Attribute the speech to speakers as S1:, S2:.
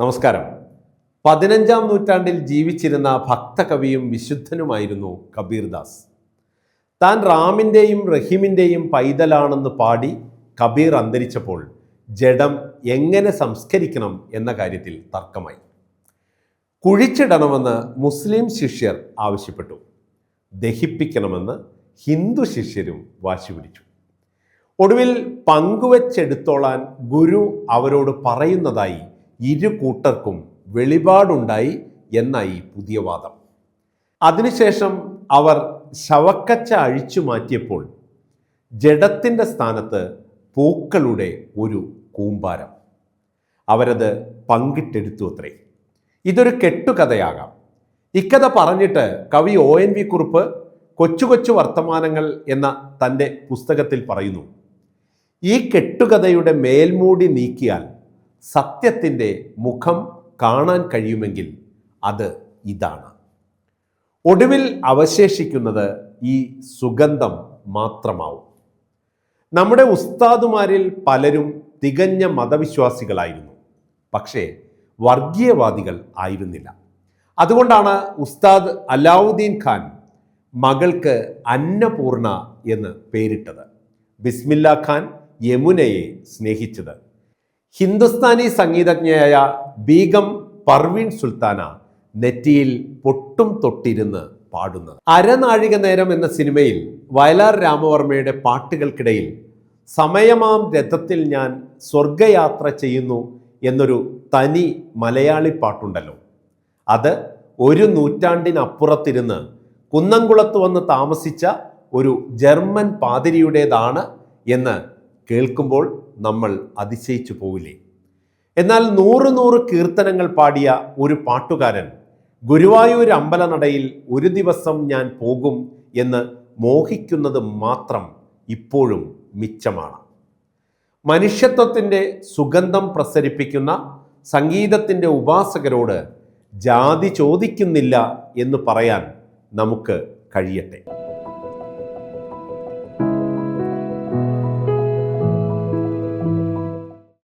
S1: നമസ്കാരം. പതിനഞ്ചാം നൂറ്റാണ്ടിൽ ജീവിച്ചിരുന്ന ഭക്തകവിയും വിശുദ്ധനുമായിരുന്നു കബീർദാസ്. താൻ റാമിന്റെയും റഹീമിന്റെയും പൈതലാണെന്ന് പാടി കബീർ അന്തരിച്ചപ്പോൾ ജഡം എങ്ങനെ സംസ്കരിക്കണം എന്ന കാര്യത്തിൽ തർക്കമായി. കുഴിച്ചിടണമെന്ന് മുസ്ലിം ശിഷ്യർ ആവശ്യപ്പെട്ടു. ദഹിപ്പിക്കണമെന്ന് ഹിന്ദു ശിഷ്യരും വാശി പിടിച്ചു. ഒടുവിൽ പങ്കുവച്ചെടുത്തോളാൻ ഗുരു അവരോട് പറയുന്നതായി ഇരു കൂട്ടർക്കും വെളിപാടുണ്ടായി എന്നായി പുതിയ വാദം. അതിനുശേഷം അവർ ശവക്കച്ച അഴിച്ചു മാറ്റിയപ്പോൾ ജഡത്തിന്റെ സ്ഥാനത്ത് പൂക്കളുടെ ഒരു കൂമ്പാരം. അവരത് പങ്കിട്ടെടുത്തു അത്രേ. ഇതൊരു കെട്ടുകഥയാകാം. ഇക്കഥ പറഞ്ഞിട്ട് കവി ഒ എൻ വി കുറുപ്പ് കൊച്ചു കൊച്ചു വർത്തമാനങ്ങൾ എന്ന തന്റെ പുസ്തകത്തിൽ പറയുന്നു ഈ കെട്ടുകഥയുടെ മേൽമൂടി നീക്കിയാൽ സത്യത്തിന്റെ മുഖം കാണാൻ കഴിയുമെങ്കിൽ അത് ഇതാണ്. ഒടുവിൽ അവശേഷിക്കുന്നത് ഈ സുഗന്ധം മാത്രമാവും. നമ്മുടെ ഉസ്താദുമാരിൽ പലരും തികഞ്ഞ മതവിശ്വാസികളായിരുന്നു. പക്ഷേ വർഗീയവാദികൾ ആയിരുന്നില്ല. അതുകൊണ്ടാണ് ഉസ്താദ് അലാവുദ്ദീൻ ഖാൻ മകൾക്ക് അന്നപൂർണ എന്ന് പേരിട്ടത്. ബിസ്മില്ല ഖാൻ യമുനയെ സ്നേഹിച്ചത്. ഹിന്ദുസ്ഥാനി സംഗീതജ്ഞയായ ബീഗം പർവീൺ സുൽത്താന നെറ്റിയിൽ പൊട്ടും തൊട്ടിരുന്ന് പാടുന്നത്. അരനാഴിക നേരം എന്ന സിനിമയിൽ വയലാർ രാമവർമ്മയുടെ പാട്ടുകൾക്കിടയിൽ സമയമാം രഥത്തിൽ ഞാൻ സ്വർഗയാത്ര ചെയ്യുന്നു എന്നൊരു തനി മലയാളി പാട്ടുണ്ടല്ലോ. അത് ഒരു നൂറ്റാണ്ടിനപ്പുറത്തിരുന്ന് കുന്നംകുളത്ത് വന്ന് താമസിച്ച ഒരു ജർമ്മൻ പാതിരിയുടേതാണ് എന്ന് കേൾക്കുമ്പോൾ നമ്മൾ അതിശയിച്ചു പോവില്ലേ? എന്നാൽ നൂറ് നൂറ് കീർത്തനങ്ങൾ പാടിയ ഒരു പാട്ടുകാരൻ ഗുരുവായൂർ അമ്പലനടയിൽ ഒരു ദിവസം ഞാൻ പോകും എന്ന് മോഹിക്കുന്നത് മാത്രം ഇപ്പോഴും മിച്ചമാണ്. മനുഷ്യത്വത്തിന്റെ സുഗന്ധം പ്രസരിപ്പിക്കുന്ന സംഗീതത്തിന്റെ ഉപാസകരോട് ജാതി ചോദിക്കുന്നില്ല എന്ന് പറയാൻ നമുക്ക് കഴിയട്ടെ.